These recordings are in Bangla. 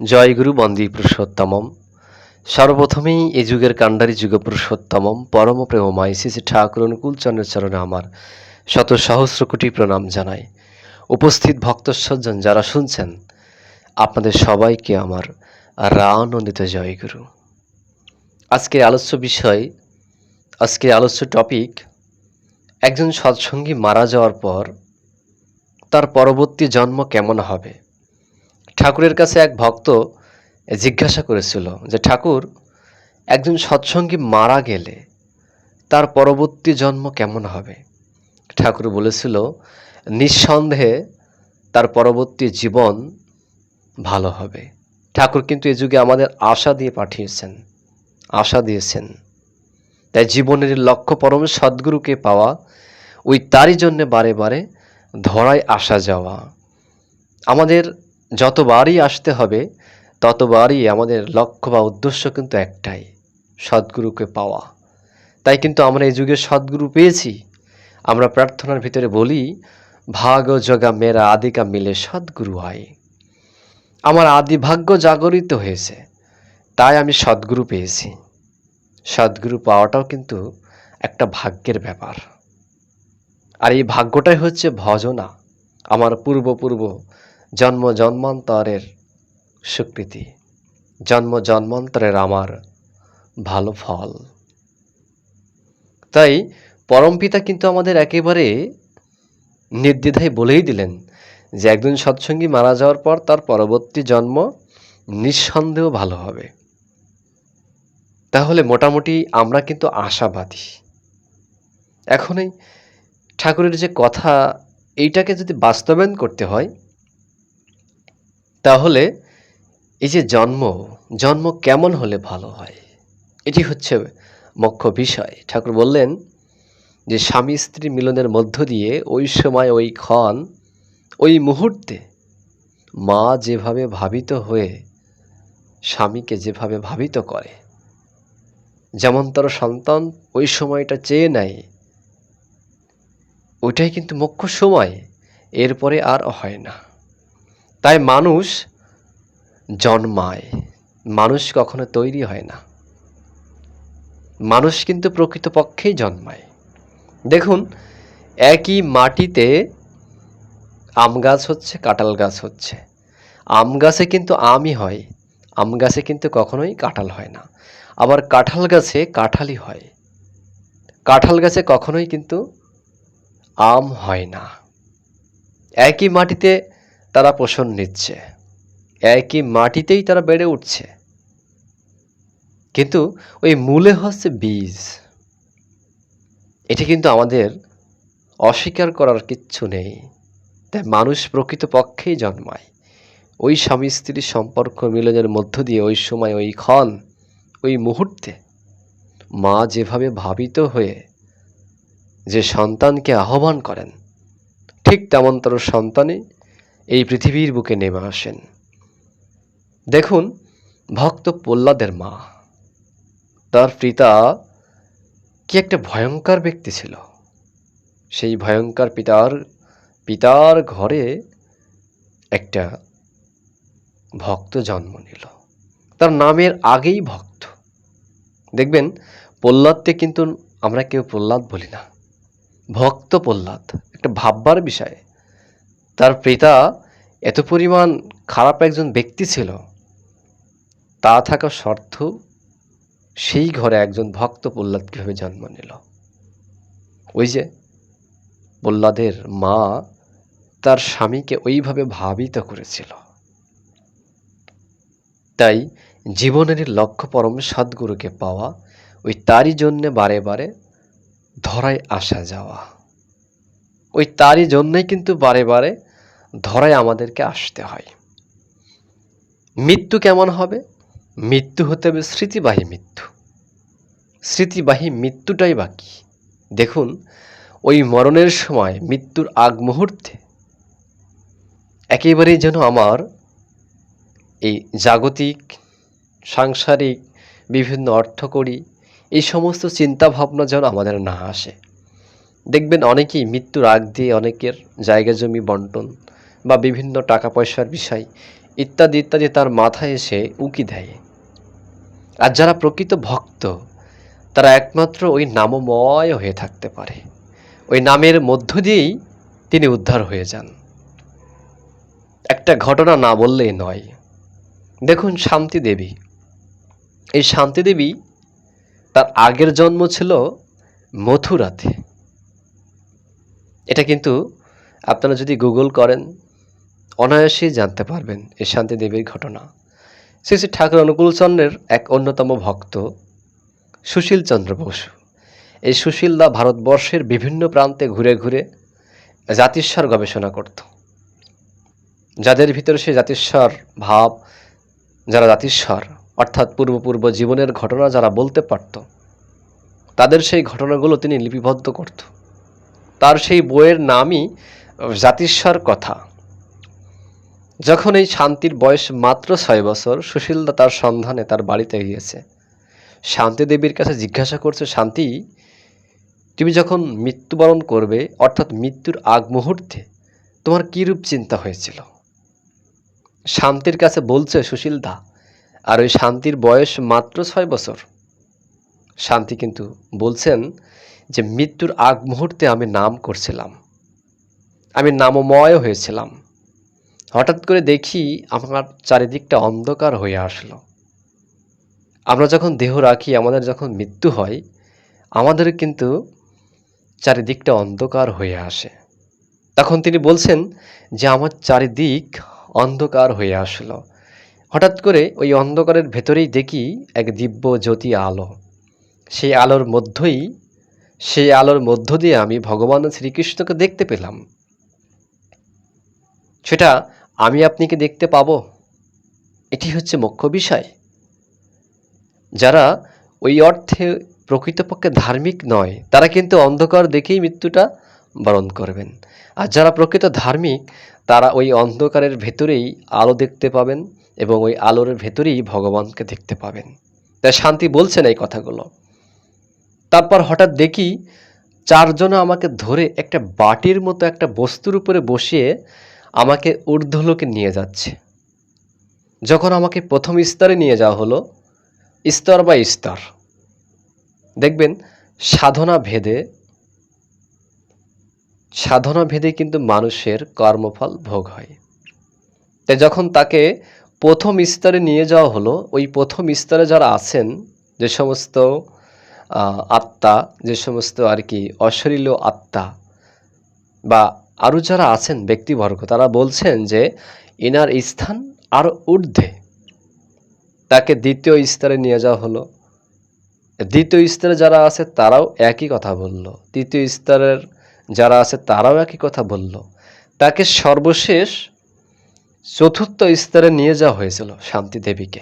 জয়গুরু বন্দী পুরুষোত্তমম। সর্বপ্রথমেই এই যুগের কাণ্ডারি যুগ পুরুষোত্তমম। পরম প্রেমময় শ্রী শ্রী ঠাকুর অনুকূল চন্দ্রের চরণে আমার শত সহস্র কোটি প্রণাম জানাই। উপস্থিত ভক্তসজ্জন যারা শুনছেন, আপনাদের সবাইকে আমার রানন্দিত জয়গুরু আজকের আলোচ্য বিষয় আজকের আলোচ্য টপিক, একজন সৎসঙ্গী মারা যাওয়ার পর তার পরবর্তী জন্ম কেমন হবে? ঠাকুরের কাছে এক ভক্ত জিজ্ঞাসা করেছিল যে, ঠাকুর, একজন সৎসঙ্গী মারা গেলে তার পরবর্তী জন্ম কেমন হবে? ঠাকুর বলেছিল, নিঃসন্দেহে তার পরবর্তী জীবন ভালো হবে। ঠাকুর কিন্তু এ যুগে আমাদের আশা দিয়ে পাঠিয়েছেন, আশা দিয়েছেন। তাই জীবনের লক্ষ্য পরম সদ্গুরুকে পাওয়া, ওই তারই জন্যে বারে বারে ধরায় আসা যাওয়া, আমাদের যতবারই আসতে হবে, ততবারই আমাদের লক্ষ্য বা উদ্দেশ্য কিন্তু একটাই, সদ্গুরুকে পাওয়া। তাই কিন্তু আমরা এই যুগে সদ্গুরু পেয়েছি। আমরা প্রার্থনার ভিতরে বলি, ভাগ জগা মেরা আদিকা মিলে সদ্গুরু হয় আমার আদি ভাগ্য জাগরিত হয়েছে, তাই আমি সদ্গুরু পেয়েছি। সদ্গুরু পাওয়াটাও কিন্তু একটা ভাগ্যের ব্যাপার। আর এই ভাগ্যটাই হচ্ছে ভজনা। আমার পূর্ব পূর্ব জন্ম জন্মান্তরের স্বীকৃতি জন্ম জন্মান্তরের আমার ভালো ফল। তাই পরমপিতা কিন্তু আমাদের একেবারে নির্দ্বিধায় বলেই দিলেন যে একজন সৎসঙ্গী মারা যাওয়ার পর তার পরবর্তী জন্ম নিঃসন্দেহ ভালো হবে। তাহলে মোটামুটি আমরা কিন্তু আশাবাদী। এখন এই ঠাকুরের যে কথা, এইটাকে যদি বাস্তবায়ন করতে হয় তাহলে এই যে জন্ম জন্ম কেমন হলে ভালো হয়? এটি হচ্ছে মুখ্য বিষয়। ঠাকুর বললেন যে, স্বামী স্ত্রী মিলনের মধ্য দিয়ে ওই সময় ওই ক্ষণ, ওই মুহূর্তে মা যেভাবে ভাবিত হয়ে স্বামীকে যেভাবে ভাবিত করে। যেমন তার সন্তান ওই সময়টা চেয়ে নেয়, ওইটাই কিন্তু মুখ্য সময়। এরপরে আর হয় না। তাই মানুষ জন্মায়। মানুষ কখনো তৈরি হয় না। মানুষ কিন্তু প্রকৃতপক্ষেই জন্মায়। দেখুন, একই মাটিতে আম গাছ হচ্ছে, কাঁঠাল গাছ হচ্ছে। আম গাছে কিন্তু আমই হয়, আম গাছে কিন্তু কখনোই কাঁঠাল হয় না। আবার কাঁঠাল গাছে কাঁঠালই হয়। কাঁঠাল গাছে কখনোই কিন্তু আম হয় না। একই মাটিতে তারা পোষণ নিচ্ছে। একই মাটিতেই তারা বেড়ে উঠছে। কিন্তু ওই মূলে হচ্ছে বীজ। এটি কিন্তু আমাদের অস্বীকার করার কিচ্ছু নেই। তাই মানুষ প্রকৃতপক্ষেই জন্মায়। ওই স্বামী স্ত্রীর সম্পর্ক মিলনের মধ্য দিয়ে ওই সময়, ওই ক্ষণ, ওই মুহূর্তে মা যেভাবে ভাবিত হয়ে যে সন্তানকে আহ্বান করেন, ঠিক তেমন তার সন্তানে এই পৃথিবীর বুকে নেমে আসেন। দেখুন, ভক্ত প্রহ্লাদের মা। তার পিতা কি একটা ভয়ঙ্কর ব্যক্তি ছিল। সেই ভয়ঙ্কর পিতার পিতার ঘরে একটা ভক্ত জন্ম নিল। তার নামের আগেই ভক্ত। দেখবেন, প্রহ্লাদকে কিন্তু আমরা কেউ প্রহ্লাদ বলি না। ভক্ত প্রহ্লাদ, একটা ভাববার বিষয়। তার পিতা এত পরিমাণ খারাপ একজন ব্যক্তি ছিল, তা থাকা শর্ত সেই ঘরে একজন ভক্ত প্রহ্লাদ কীভাবে জন্ম নিল? ওই যে প্রহ্লাদের মা তার স্বামীকে ওইভাবে ভাবিত করেছিল। তাই জীবনের লক্ষ্য পরম সদ্গুরুকে পাওয়া, ওই তারই জন্যে বারে বারে ধরায় আসা যাওয়া। ওই তারই জন্যই কিন্তু বারে বারে ধরায় আমাদেরকে আসতে হয়। মৃত্যু কেমন হবে? মৃত্যু হতে হবে স্মৃতিবাহী মৃত্যু। স্মৃতিবাহী মৃত্যুটাই বাকি দেখুন, ওই মরণের সময় মৃত্যুর আগ মুহূর্তে একেবারেই যেন আমার এই জাগতিক, সাংসারিক, বিভিন্ন অর্থকরী এই সমস্ত চিন্তাভাবনা যেন আমাদের না আসে। দেখবেন অনেকেই মৃত্যুর আগ দিয়ে অনেকের জায়গা জমি বন্টন বা বিভিন্ন টাকা পয়সার বিষয় ইত্যাদি ইত্যাদি তার মাথায় এসে উকি দেয়। আর যারা প্রকৃত ভক্ত, তারা একমাত্র ওই নামময় হয়ে থাকতে পারে। ওই নামের মধ্য দিয়েই তিনি উদ্ধার হয়ে যান। একটা ঘটনা না বললেই নয়। দেখুন শান্তি দেবী। এই শান্তি দেবী তার আগের জন্ম ছিল মথুরাতে। এটা কিন্তু আপনারা যদি গুগল করেন, অনায়াসেই জানতে পারবেন এই শান্তি দেবীর ঘটনা। শ্রী শ্রী ঠাকুর অনুকূলচন্দ্রের এক অন্যতম ভক্ত, সুশীল চন্দ্র বসু। এই সুশীলদা ভারতবর্ষের বিভিন্ন প্রান্তে ঘুরে ঘুরে জাতিস্বর গবেষণা করত। যাদের ভিতরে সে জাতিস্বর ভাব, যারা জাতিস্বর, অর্থাৎ পূর্বপূর্ব জীবনের ঘটনা যারা বলতে পারত, তাদের সেই ঘটনাগুলো তিনি লিপিবদ্ধ করত। তার সেই বইয়ের নামই জাতিস্বর কথা। যখন এই শান্তির বয়স মাত্র ছয় বছর, সুশীলদা তার সন্ধানে তার বাড়িতে গিয়েছে। শান্তি দেবীর কাছে জিজ্ঞাসা করছে, শান্তি, তুমি যখন মৃত্যুবরণ করবে, অর্থাৎ মৃত্যুর আগ মুহূর্তে, তোমার কীরূপ চিন্তা হয়েছিল? শান্তির কাছে বলছে, সুশীলদা, আর ওই শান্তির বয়স মাত্র ছয় বছর। শান্তি কিন্তু বলছেন যে মৃত্যুর আগ মুহূর্তে আমি নাম করছিলাম। আমি নামময় হয়েছিলাম। হঠাৎ করে দেখি আমার চারিদিকটা অন্ধকার হয়ে আসলো। আমরা যখন দেহ রাখি, আমাদের যখন মৃত্যু হয়, আমাদের কিন্তু চারিদিকটা অন্ধকার হয়ে আসে। তখন তিনি বলছেন যে, আমার চারিদিক অন্ধকার হয়ে আসলো। হঠাৎ করে ওই অন্ধকারের ভেতরেই দেখি এক দিব্য জ্যোতি আলো। সেই আলোর মধ্যেই সেই আলোর মধ্য দিয়ে আমি ভগবান শ্রীকৃষ্ণকে দেখতে পেলাম। সেটা আমি আপনিকে দেখতে পাবো। এটি হচ্ছে মুখ্য বিষয়। যারা ওই অর্থে প্রকৃতপক্ষে ধার্মিক নয়, তারা কিন্তু অন্ধকার দেখেই মৃত্যুটা বরণ করবেন। আর যারা প্রকৃত ধার্মিক, তারা ওই অন্ধকারের ভেতরেই আলো দেখতে পাবেন এবং ওই আলোর ভেতরেই ভগবানকে দেখতে পাবেন। তাই শান্তি বলছেন এই কথাগুলো। তারপর হঠাৎ দেখি চারজনে আমাকে ধরে একটা বাটির মতো একটা বস্তুর উপরে বসিয়ে আমাকে ঊর্ধ্বলোকে নিয়ে যাচ্ছে। যখন আমাকে প্রথম স্তরে নিয়ে যাওয়া হলো, স্তর বা স্তর। দেখবেন, সাধনা ভেদে সাধনা ভেদে কিন্তু মানুষের কর্মফল ভোগ হয়। তাই যখন তাকে প্রথম স্তরে নিয়ে যাওয়া হলো, ওই প্রথম স্তরে যারা আছেন, যে সমস্ত আত্মা, যে সমস্ত আর কি অশরীল আত্মা, বা আরও যারা আছেন ব্যক্তিবর্গ, তারা বলছেন যে এনার স্থান আরও ঊর্ধ্বে। তাকে দ্বিতীয় স্তরে নিয়ে যাওয়া হলো। দ্বিতীয় স্তরে যারা আছে, তারাও একই কথা বলল। তৃতীয় স্তরের যারা আছে, তারাও একই কথা বলল। তাকে সর্বশেষ চতুর্থ স্তরে নিয়ে যাওয়া হয়েছিল শান্তি দেবীকে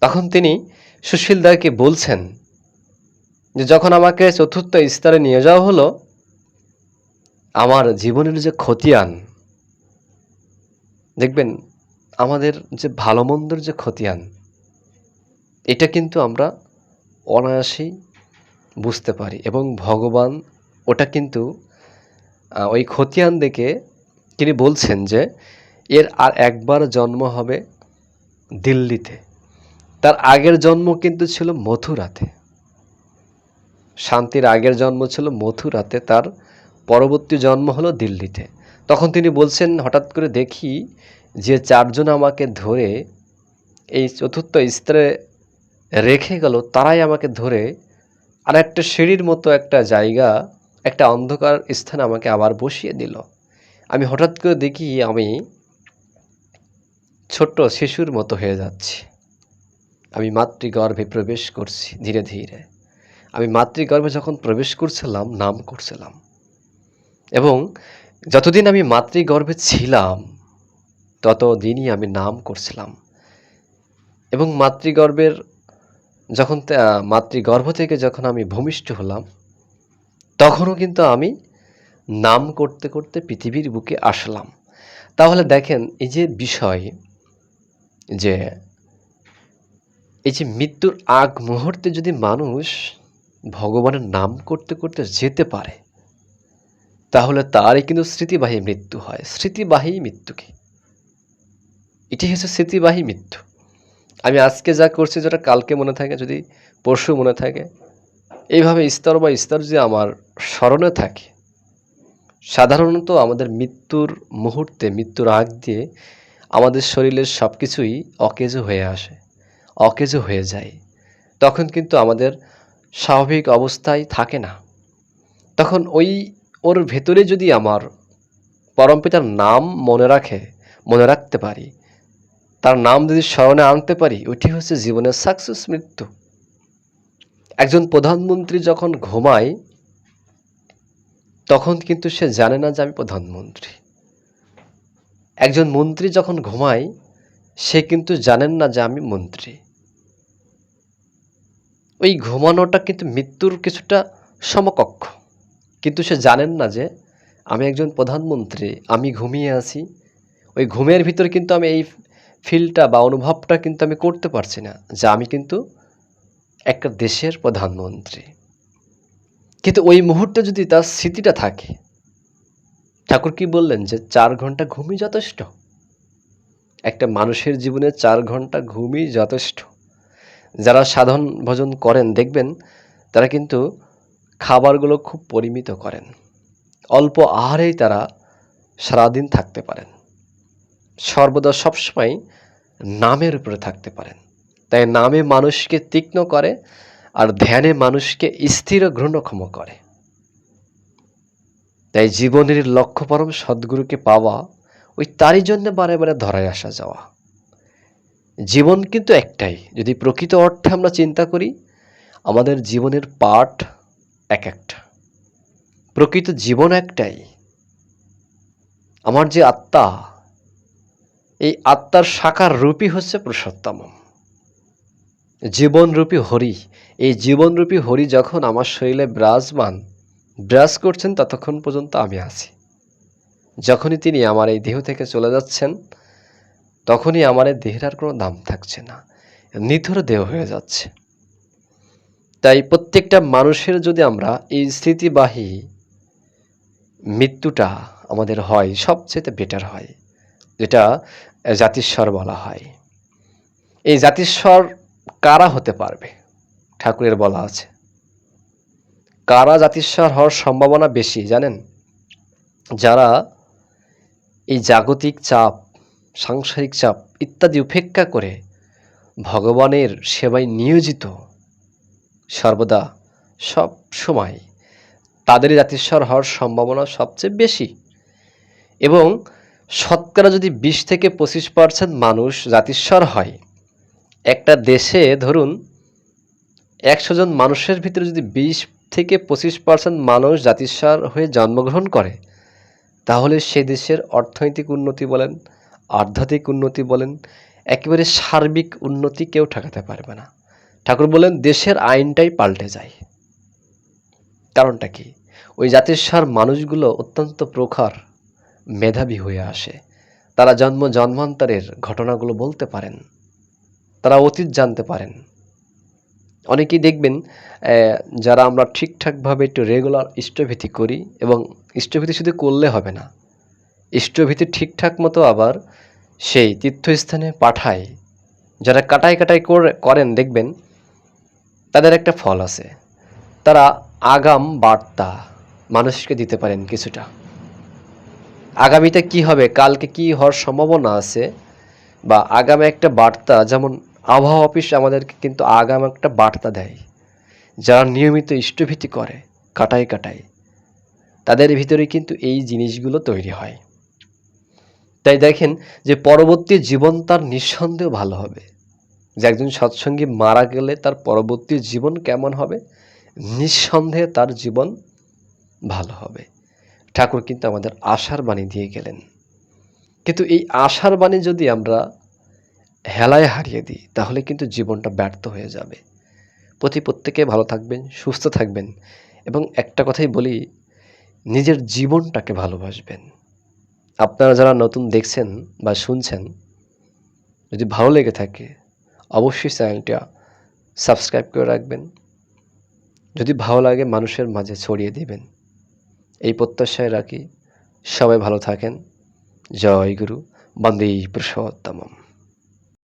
তখন তিনি সুশীলদাকে বলছেন যে যখন আমাকে চতুর্থ স্তরে নিয়ে যাওয়া হলো, আমার জীবনের যে খতিয়ান, দেখবেন আমাদের যে ভালো মন্দর যে খতিয়ান, এটা কিন্তু আমরা অনায়াসেই বুঝতে পারি এবং ভগবান ওটা কিন্তু ওই খতিয়ান দেখে তিনি বলছেন যে এর আর একবার জন্ম হবে দিল্লিতে। তার আগের জন্ম কিন্তু ছিল মথুরাতে। শান্তির আগের জন্ম ছিল মথুরাতে, তার পরবর্তী জন্ম হলো দিল্লিতে। তখন তিনি বলছেন, হঠাৎ করে দেখি যে চারজন আমাকে ধরে এই চতুর্থ স্তরে রেখে গেল, তারাই আমাকে ধরে আর একটা সিঁড়ির মতো একটা জায়গা, একটা অন্ধকার স্থানে আমাকে আবার বসিয়ে দিল। আমি হঠাৎ করে দেখি আমি ছোট্ট শিশুর মতো হয়ে যাচ্ছি। আমি মাতৃগর্ভে প্রবেশ করছি ধীরে ধীরে। আমি মাতৃগর্ভে যখন প্রবেশ করছিলাম, নাম করছিলাম। এবং যতদিন আমি মাতৃগর্ভে ছিলাম, ততদিনই আমি নাম করছিলাম। এবং মাতৃগর্ভের যখন মাতৃগর্ভ থেকে যখন আমি ভূমিষ্ঠ হলাম, তখনও কিন্তু আমি নাম করতে করতে পৃথিবীর বুকে আসলাম। তাহলে দেখেন, এই যে বিষয় যে, এই যে মৃত্যুর আগ মুহূর্তে যদি মানুষ ভগবানের নাম করতে করতে যেতে পারে। তাহলে তারই কিন্তু স্মৃতিবাহী মৃত্যু হয়। স্মৃতিবাহী মৃত্যুকে এটি হচ্ছে স্মৃতিবাহী মৃত্যু। আমি আজকে যা করছি, যেটা কালকে মনে থাকে, যদি পরশু মনে থাকে, এইভাবে স্তর বা স্তর যে আমার স্মরণে থাকে, সাধারণত আমাদের মৃত্যুর মুহূর্তে, মৃত্যুর আগ দিয়ে আমাদের শরীরের সব কিছুই অকেজো হয়ে আসে, অকেজো হয়ে যায়। তখন কিন্তু আমাদের স্বাভাবিক অবস্থায় থাকে না। তখন ওই ওর ভেতরে যদি আমার পরমপিতার নাম মনে রাখে, মনে রাখতে পারি, তার নাম যদি স্মরণে আনতে পারি, ওইটি হচ্ছে জীবনের সাকসেস মৃত্যু। একজন প্রধানমন্ত্রী যখন ঘুমায়, তখন কিন্তু সে জানে না যে আমি প্রধানমন্ত্রী। একজন মন্ত্রী যখন ঘুমায়, সে কিন্তু জানেন না যে আমি মন্ত্রী। ওই ঘুমানোটা কিন্তু মৃত্যুর কিছুটা সমকক্ষ। কিন্তু সে জানেন না যে আমি একজন প্রধানমন্ত্রী, আমি ঘুমিয়ে আছি। ওই ঘুমের ভিতরে কিন্তু আমি এই ফিলটা বা অনুভবটা কিন্তু আমি করতে পারছি না যে আমি কিন্তু একটা দেশের প্রধানমন্ত্রী। কিন্তু ওই মুহূর্তে যদি তার স্মৃতিটা থাকে, ঠাকুর কি বললেন যে চার ঘণ্টা ঘুমই যথেষ্ট? একটা মানুষের জীবনে চার ঘণ্টা ঘুমই যথেষ্ট। যারা সাধন ভোজন করেন, দেখবেন তারা কিন্তু খাবারগুলো খুব পরিমিত করেন। অল্প আহারেই তারা সারাদিন থাকতে পারেন। সর্বদা সবসময় নামের উপরে থাকতে পারেন। তাই নামে মানুষকে তীক্ষ্ণ করে আর ধ্যানে মানুষকে স্থির ঘৃণক্ষম করে। তাই জীবনের লক্ষ্য পরম সদ্গুরুকে পাওয়া, ওই তারই জন্য বারে বারে ধরায় আসা যাওয়া। জীবন কিন্তু একটাই। যদি প্রকৃত অর্থে আমরা চিন্তা করি, আমাদের জীবনের পাঠ এক একটা। প্রকৃত জীবন একটাই। আমার যে আত্মা, এই আত্মার সাকার রূপই হচ্ছে পুরুষোত্তম জীবনরূপী হরি, এই জীবনরূপী হরি যখন আমার শরীরে বিরাজমান, বিরাজ করছেন, ততক্ষণ পর্যন্ত আমি আছি। যখনই তিনি আমার এই দেহ থেকে চলে যাচ্ছেন তখনই আমার দেহের আর কোনো দাম থাকছে না। নিথর দেহ হয়ে যাচ্ছে। তাই প্রত্যেকটা মানুষের যদি আমরা এই স্মৃতিবাহী মৃত্যুটা আমাদের হয়, সবচেয়ে বেটার হয়, যেটা জাতিস্বর বলা হয়। এই জাতিস্বর কারা হতে পারবে? ঠাকুরের বলা আছে। কারা জাতিস্বর হওয়ার সম্ভাবনা বেশি জানেন? যারা এই জাগতিক চাপ সাংসারিক চাপ ইত্যাদি উপেক্ষা করে ভগবানের সেবায় নিয়োজিত সর্বদা সব সময় তাদেরই জাতিস্বর হওয়ার সম্ভাবনা সবচেয়ে বেশি। এবং শতকরা যদি বিশ থেকে পঁচিশ পার্সেন্ট মানুষ জাতিস্বর হয়, একটা দেশে ধরুন একশো জন মানুষের ভিতরে যদি বিশ থেকে পঁচিশ পার্সেন্ট মানুষ জাতিস্বর হয়ে জন্মগ্রহণ করে, তাহলে সে দেশের অর্থনৈতিক উন্নতি বলেন আধ্যাত্মিক উন্নতি বলেন, একেবারে সার্বিক উন্নতি কেউ ঠেকাতে পারবে না। ঠাকুর বলেন, দেশের আইনটাই পাল্টে যায়। কারণটা কি? ওই জাতিস্বর মানুষগুলো অত্যন্ত প্রখর মেধাবী হয়ে আসে। তারা জন্ম জন্মান্তরের ঘটনাগুলো বলতে পারেন, তারা অতীত জানতে পারেন। অনেকেই দেখবেন যারা আমরা ঠিকঠাকভাবে একটু রেগুলার ইষ্টভীতি করি এবং ইষ্টভীতি শুধু করলে হবে না ইষ্টভীতি ঠিকঠাক মতো আবার সেই তীর্থস্থানে পাঠায়। যারা কাটাই কাটাই করেন দেখবেন, তাদের একটা ফল আছে। তারা আগাম বার্তা মানুষকে দিতে পারেন কিছুটা। আগামীতে কি হবে, কালকে কি হওয়ার সম্ভাবনা আছে? বা আগামী একটা বার্তা, যেমন আবহাওয়া অফিস আমাদেরকে কিন্তু আগাম একটা বার্তা দেয়। যারা নিয়মিত ইষ্টভীতি করে, কাটাই কাটাই, তাদের ভিতরে কিন্তু এই জিনিসগুলো তৈরি হয়। তাই দেখেন যে পরবর্তী জীবন তার নিঃসন্দেহ ভালো হবে। যে একজন সৎসঙ্গী মারা গেলে তার পরবর্তী জীবন কেমন হবে? নিঃসন্দেহে তার জীবন ভালো হবে। ঠাকুর কিন্তু আমাদের আশার বাণী দিয়ে গেলেন। কিন্তু এই আশার বাণী যদি আমরা হেলায় হারিয়ে দিই, তাহলে কিন্তু জীবনটা ব্যর্থ হয়ে যাবে। প্রতি প্রত্যেকে ভালো থাকবেন, সুস্থ থাকবেন এবং একটা কথাই বলি, নিজের জীবনটাকে ভালোবাসবেন। আপনারা যারা নতুন দেখছেন বা শুনছেন, যদি ভালো লেগে থাকে, অবশ্যই চ্যানেলটা সাবস্ক্রাইব করে রাখবেন। যদি ভালো লাগে, মানুষের মাঝে ছড়িয়ে দেবেন। এই প্রত্যাশায় রাখি সবাই ভালো থাকেন। জয় গুরু। বন্দে পুরুষোত্তমম